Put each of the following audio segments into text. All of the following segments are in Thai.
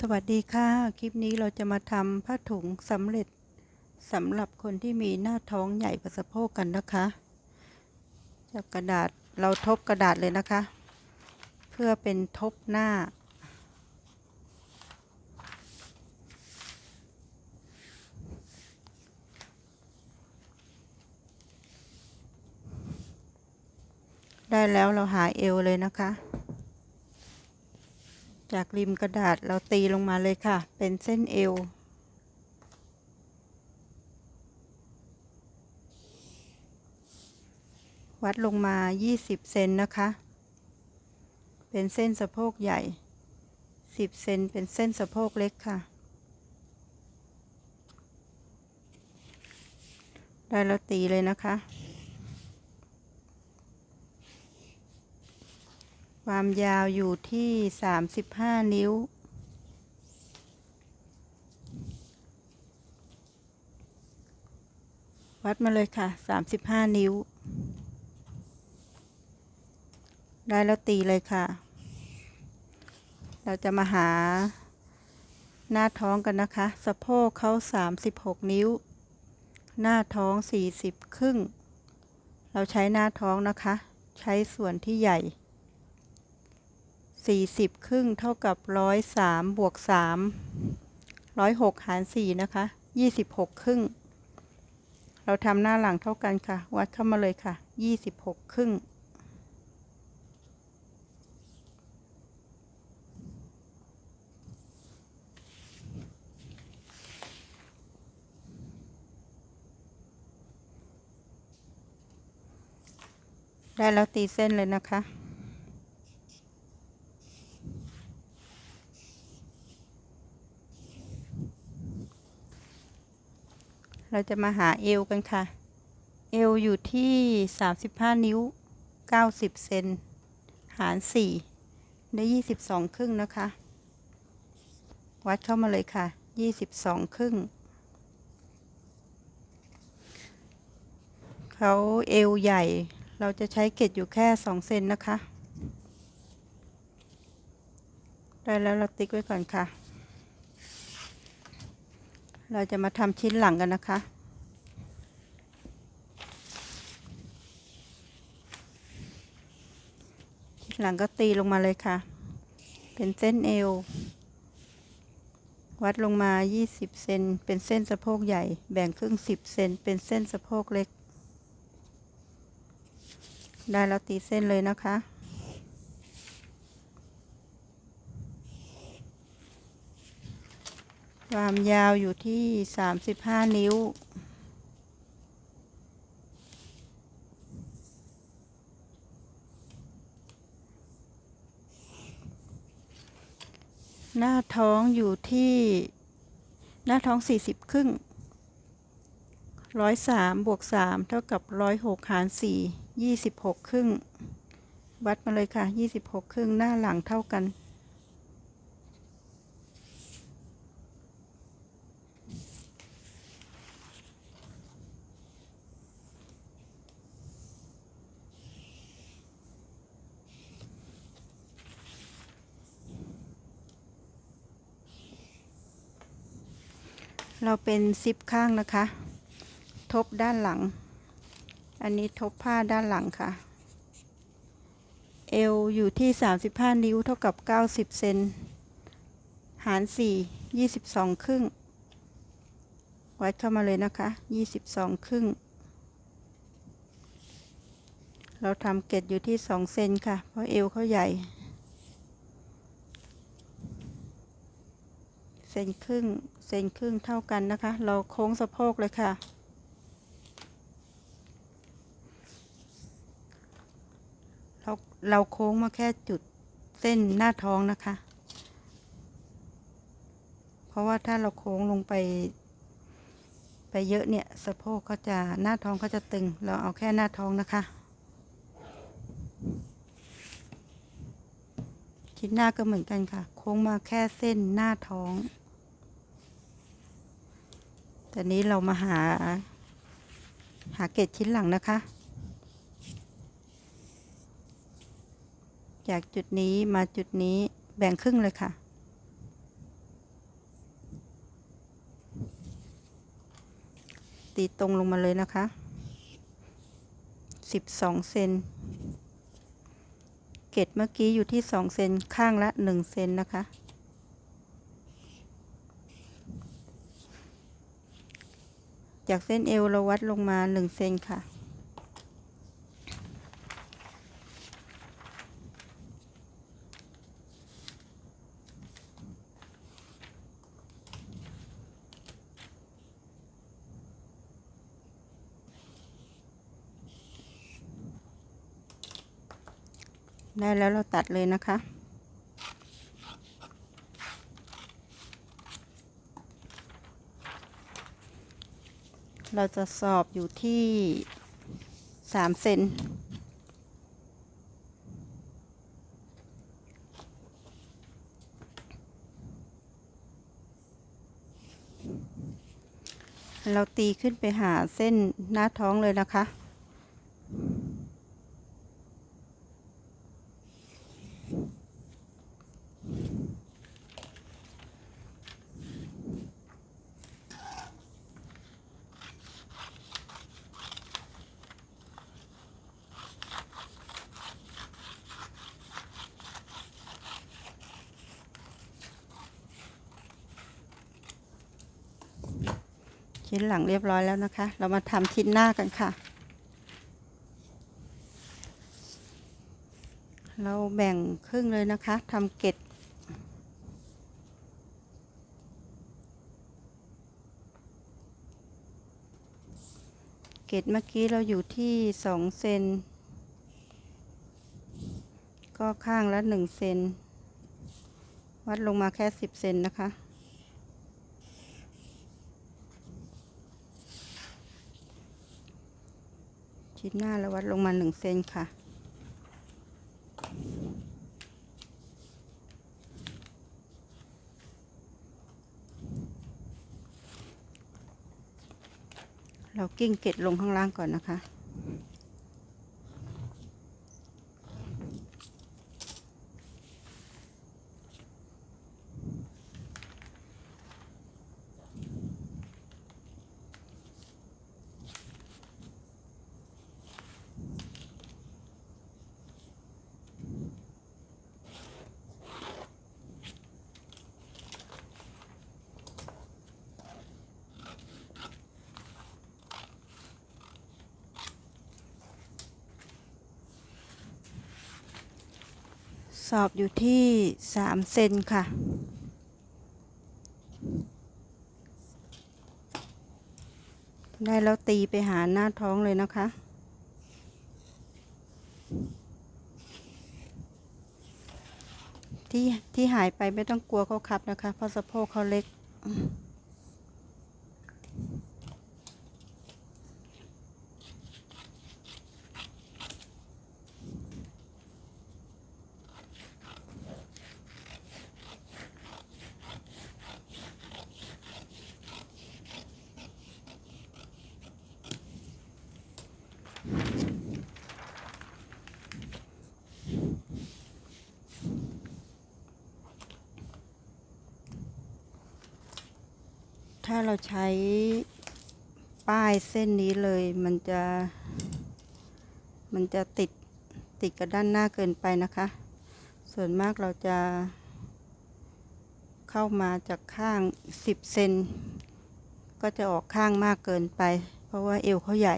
สวัสดีค่ะ คลิปนี้เราจะมาทำผ้าถุงสำเร็จสำหรับคนที่มีหน้าท้องใหญ่กว่าสะโพกกันนะคะ จากกระดาษเราทบกระดาษเลยนะคะ เพื่อเป็นทบหน้า ได้แล้วเราหาเอวเลยนะคะ จากริมกระดาษเราตีลงมาเลยค่ะ เป็นเส้นเอว วัดลงมา 20 เซนนะคะ เป็นเส้นสะโพกใหญ่ 10 เซนเป็นเส้นสะโพกเล็กค่ะ ได้แล้วตีเลยนะคะ ความยาวอยู่ที่ 35 นิ้ว วัดมาเลยค่ะ 35 นิ้ว ได้แล้วตีเลยค่ะ เราจะมาหาหน้าท้องกันนะคะ สะโพกเขา 36 นิ้ว หน้าท้อง 40 ครึ่ง เราใช้หน้าท้องนะคะ ใช้ส่วนที่ใหญ่ 40 ครึ่งเท่ากับ 103 บวก 3 106 หาร 4 นะคะ 26 ครึ่ง เราทำหน้าหลังเท่ากันค่ะ วัดเข้ามาเลยค่ะ 26 ครึ่ง ได้แล้วตีเส้นเลยนะคะ เราจะมาหาเอวกันค่ะ เอวอยู่ที่ 35 นิ้ว 90 เซน หาร 4 ได้ 22 ครึ่งนะคะ วัดเข้ามาเลยค่ะ 22 ครึ่ง เขาเอวใหญ่ เราจะใช้เกล็ดอยู่แค่ 2 เซนนะคะ ได้แล้วเราติ๊กไว้ก่อนค่ะเราจะมาทำชิ้นหลังกันนะคะ ชิ้น หลังก็ตีลงมาเลยค่ะ เป็นเส้นเอว วัดลงมา 20 เซน เป็นเส้นสะโพกใหญ่ แบ่งครึ่ง 10 เซน เป็นเส้นสะโพกเล็ก ได้แล้วตีเส้นเลยนะคะ ความยาวอยู่ที่ 35 นิ้ว หน้าท้องอยู่ที่ หน้าท้อง 40 ครึ่ง 103บวก3เท่ากับ 106 หาร 4 26 ครึ่ง วัดมาเลยค่ะ 26 ครึ่ง หน้าหลังเท่ากัน เราเป็นซิปข้างนะคะ ทบด้านหลัง อันนี้ทบผ้าด้านหลังค่ะ เอวอยู่ที่ 35 นิ้วเท่ากับ 90 เซนหาร 4 22 ครึ่ง วัดเข้ามาเลยนะคะ 22 ครึ่ง เราทำเกล็ดอยู่ที่ 2 เซนค่ะ เพราะเอวเขาใหญ่ เซนครึ่ง ซนครึ่งเท่ากันนะคะ เราโค้งสะโพกเลยค่ะ เราเราโค้งมาแค่จุดเส้นหน้าท้องนะคะ เพราะว่าถ้าเราโค้งลงไป ไปเยอะเนี่ยสะโพกเขาจะหน้าท้องเขาจะตึง เราเอาแค่หน้าท้องนะคะชิ้นหน้าก็เหมือนกันค่ะ โค้งมาแค่เส้นหน้าท้อง ตอนนี้เรามาหา หาเกตชิ้นหลังนะคะ จากจุดนี้มาจุดนี้แบ่งครึ่งเลยค่ะ ตีตรงลงมาเลยนะคะ 12 เซนเกตเมื่อกี้อยู่ที่ 2 เซนข้างละ 1 เซนนะคะ จากเส้นเอวเราวัดลงมาหนึ่งเซนค่ะ ได้แล้วเราตัดเลยนะคะ เราจะสอบอยู่ที่สามเซนเราตีขึ้นไปหาเส้นหน้าท้องเลยนะคะ ชิ้นหลังเรียบร้อยแล้วนะคะ เรามาทำชิ้นหน้ากันค่ะ เราแบ่งครึ่งเลยนะคะทำเกล็ดเกล็ดเมื่อกี้เราอยู่ที่สองเซน ก็ข้างละหนึ่งเซน วัดลงมาแค่สิบเซนนะคะ ชิดหน้าแล้ววัดลงมาหนึ่งเซนค่ะ เรากิ้งเกล็ดลงข้างล่างก่อนนะคะ อบอยู่ที่สามเซนค่ะ ได้แล้วตีไปหาหน้าท้องเลยนะคะ ที่ที่หายไปไม่ต้องกลัวเขาคับนะคะ เพราะสะโพกเขาเล็ก ถ้าเราใช้ป้ายเส้นนี้เลยมันจะ มันจะติดติดกับด้านหน้าเกินไปนะคะ ส่วนมากเราจะ เข้ามาจากข้าง 10 เซนก็จะออกข้างมากเกินไป เพราะว่าเอวเขาใหญ่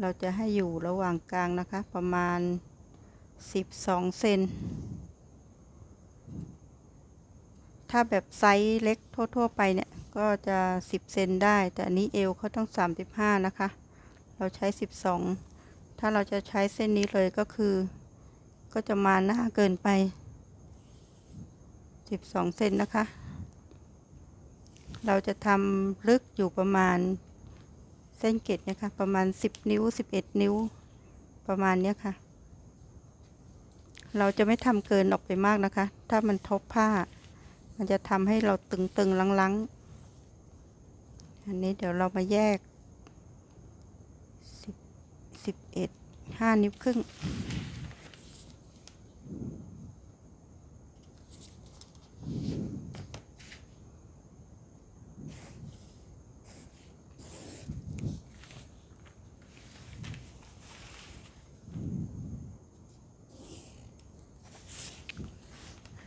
เราจะให้อยู่ระหว่างกลางนะคะ ประมาณ 12 เซนถ้าแบบไซส์เล็กทั่ว ๆ ไปเนี่ย ก็จะ 10 เซนได้ แต่อันนี้เอวเขาต้อง 35 นะคะ เราใช้ 12 ถ้าเราจะใช้เส้นนี้เลยก็คือ ก็จะมาหน้าเกินไป 12 เซนนะคะ เราจะทำลึกอยู่ประมาณเส้นเกตนะคะ ประมาณ 10 นิ้ว 11 นิ้ว ประมาณเนี้ยค่ะ เราจะไม่ทำเกินออกไปมากนะคะ ถ้ามันทบผ้า มันจะทำให้เราตึงๆลังๆ อันนี้เดี๋ยวเรามาแยกสิบสิบเอ็ดห้านิ้วครึ่ง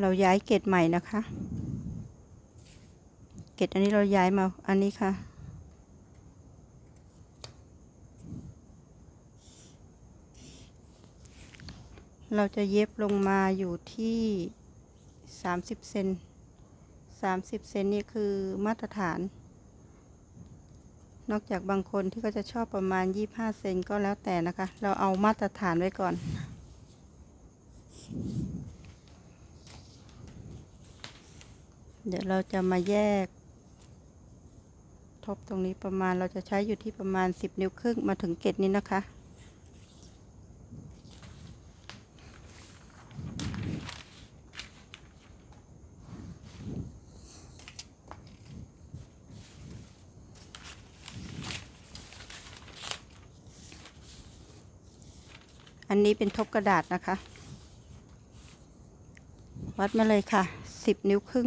เราย้ายเกตใหม่นะคะ เกตอันนี้เราย้ายมาอันนี้ค่ะ เราจะเย็บลงมาอยู่ที่ 30 เซน30 เซนนี่คือมาตรฐาน นอกจากบางคนที่ก็จะชอบประมาณ 25 เซนก็แล้วแต่นะคะ เราเอามาตรฐานไว้ก่อนเดี๋ยวเราจะมาแยก ทบตรงนี้ประมาณเราจะใช้อยู่ที่ประมาณ 10 นิ้วครึ่งมาถึงเกตนี้นะคะ อันนี้เป็นทบกระดาษนะคะ วัดมาเลยค่ะ 10 นิ้วครึ่ง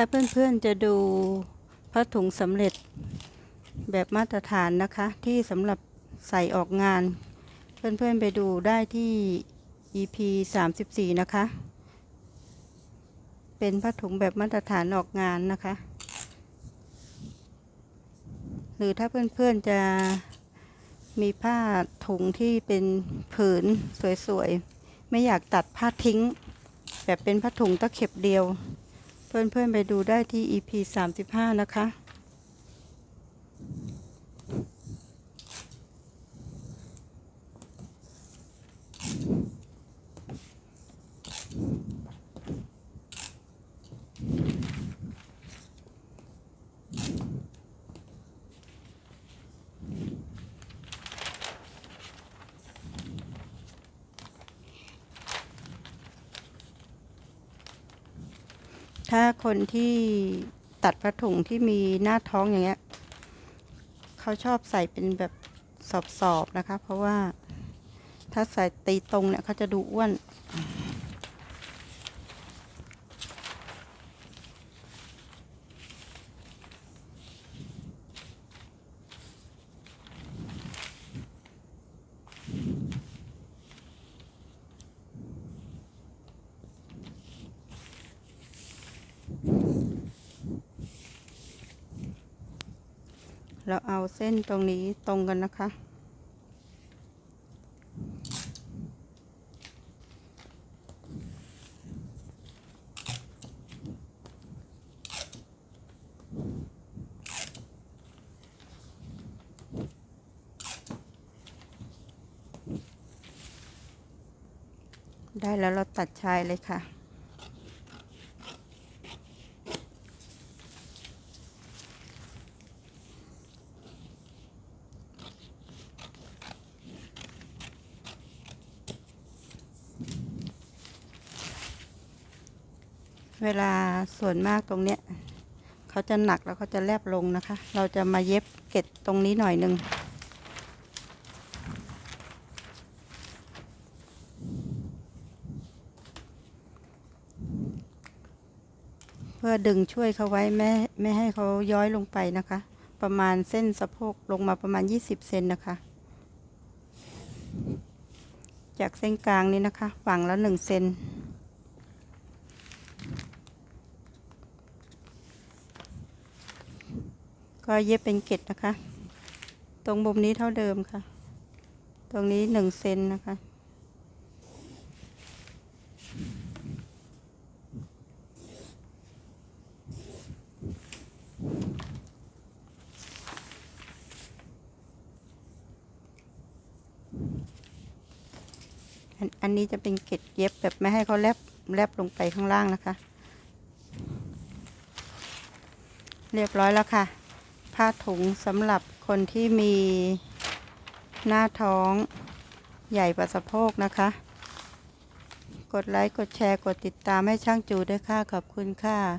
ถ้าเพื่อนๆจะดูผ้าถุงสำเร็จแบบมาตรฐานนะคะ ที่สำหรับใส่ออกงาน เพื่อนๆไปดูได้ที่ EP 34 นะคะ เป็นผ้าถุงแบบมาตรฐานออกงานนะคะ หรือถ้าเพื่อนๆจะมีผ้าถุงที่เป็นผืนสวยๆ ไม่อยากตัดผ้าทิ้ง แบบเป็นผ้าถุงตะเข็บเดียว เพื่อนๆไปดูได้ที่ EP 35 นะคะ ถ้าคนที่ตัดผ้าถุงที่มีหน้าท้องอย่างเงี้ยเขาชอบใส่เป็นแบบสอบๆนะคะ เพราะว่าถ้าใส่ตีตรงเนี่ยเขาจะดูอ้วน เราเอาเส้นตรงนี้ตรงกันนะคะ ได้แล้วเราตัดชายเลยค่ะ เวลาส่วนมากตรงเนี้ยเขาจะหนักแล้วเขาจะแลบลงนะคะ เราจะมาเย็บเกล็ดตรงนี้หน่อยหนึ่งเพื่อดึงช่วยเขาไว้ไม่ไม่ให้เขาย้อยลงไปนะคะ ประมาณเส้นสะโพกลงมาประมาณ 20 เซนนะคะ จากเส้นกลางนี้นะคะฝั่งละ1เซน ก็เย็บเป็นเกล็ดนะคะ ตรงบุมนี้เท่าเดิมค่ะ ตรงนี้หนึ่งเซนนะคะ อันนี้จะเป็นเกล็ดเย็บแบบไม่ให้เขาแลบแลบลงไปข้างล่างนะคะ เรียบร้อยแล้วค่ะ ผ้าถุงสำหรับคนที่มีหน้าท้องใหญ่กว่าสะโพกนะคะ กดไลค์ กดแชร์ กดติดตามให้ช่างจูด้วยค่ะ ขอบคุณค่ะ